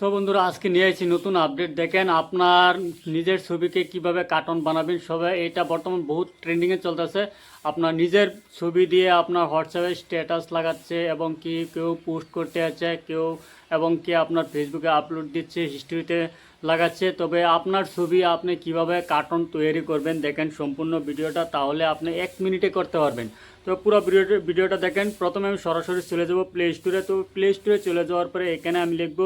তো বন্ধুরা, আজকে নিয়ে এসেছি নতুন আপডেট দেখেন, আপনার নিজের ছবিকে কীভাবে কার্টুন বানাবেন, সবাই এটা বর্তমান বহুত ট্রেন্ডিংয়ে চলতেছে। আপনার নিজের ছবি দিয়ে আপনার হোয়াটসঅ্যাপে স্ট্যাটাস লাগাচ্ছে এবং কি কেউ পোস্ট করতে আছে, কেউ এবং কি আপনার ফেসবুকে আপলোড দিচ্ছে হিস্ট্রিতে লাগাচ্ছে। তবে আপনার ছবি আপনি কীভাবে কার্টুন তৈরি করবেন, দেখেন সম্পূর্ণ ভিডিওটা, তাহলে আপনি এক মিনিটে করতে পারবেন। তো পুরো ভিডিওটা ভিডিওটা দেখেন। প্রথমে আমি সরাসরি চলে যাব প্লে স্টোরে তো প্লে স্টোরে চলে যাওয়ার পরে এখানে আমি লিখব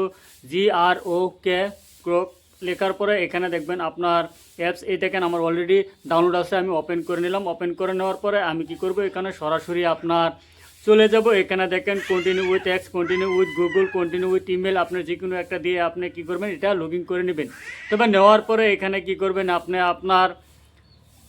জি আর ও কে ক্রোক লেখার পরে এখানে দেখবেন আপনার অ্যাপস এই দেখেন আমার অলরেডি ডাউনলোড আছে, আমি ওপেন করে নিলাম। ওপেন করে নেওয়ার পরে আমি কি করব? এখানে সরাসরি আপনার চলে যাব। এখানে দেখেন continue with X continue with Google continue with email আপনার যে কোনো একটা দিয়ে আপনি কি করবেন? এটা লগ করে নেবেন। তবে নেওয়ার পরে এখানে কি করবেন? আপনি আপনার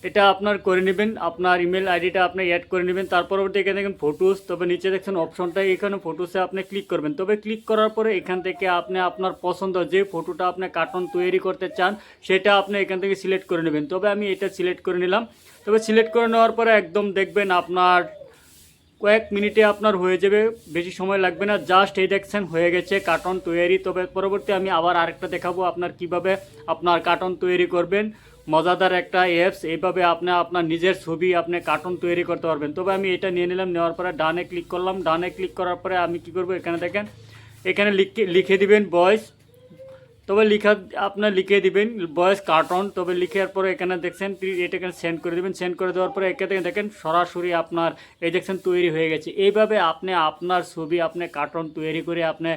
এটা আপনার করে নেবেন, আপনার ইমেল আইডিটা আপনি অ্যাড করে নেবেন, তার পরবর্তী এখানে দেখেন ফটোস তবে নিচে দেখছেন অপশনটা এখানে ফটোসে আপনি ক্লিক করবেন। তবে ক্লিক করার পরে এখান থেকে আপনি আপনার পছন্দ যে ফটোটা আপনি কার্টুন তৈরি করতে চান, সেটা আপনি এখান থেকে সিলেক্ট করে নেবেন। তবে আমি এটা সিলেক্ট করে নিলাম। তবে সিলেক্ট করে নেওয়ার পরে একদম দেখবেন আপনার কয়েক মিনিটে আপনার হয়ে যাবে, বেশি সময় লাগবে না জাস্ট এই দেখছেন, হয়ে গেছে কার্টন তৈরি। তবে পরবর্তী আমি আবার আরেকটা দেখাবো আপনার কীভাবে আপনার কার্টন তৈরি করবেন। মজাদার একটা অ্যাপস এইভাবে আপনি আপনার নিজের ছবি আপনি কার্টুন তৈরি করতে পারবেন। তবে আমি এটা নিয়ে নিলাম, নেওয়ার পরে ডানে ক্লিক করলাম। ডানে ক্লিক করার পরে আমি কি করব, এখানে দেখেন, এখানে লিখে লিখে দিবেন বয়স তবে লিখা আপনার লিখে দিবেন, বয়েস কার্টন, তবে লিখার পরে এখানে দেখছেন এটা এখানে সেন্ড করে দিবেন সেন্ড করে দেওয়ার পরে এখানে থেকে দেখেন সরাসরি আপনার এই দেখছেন তৈরি হয়ে গেছে। এইভাবে আপনি আপনার ছবি, আপনি কার্টুন তৈরি করে আপনি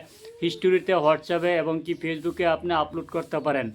হিস্টোরিতে হোয়াটসঅ্যাপে এবং কি ফেসবুকে আপনি আপলোড করতে পারেন।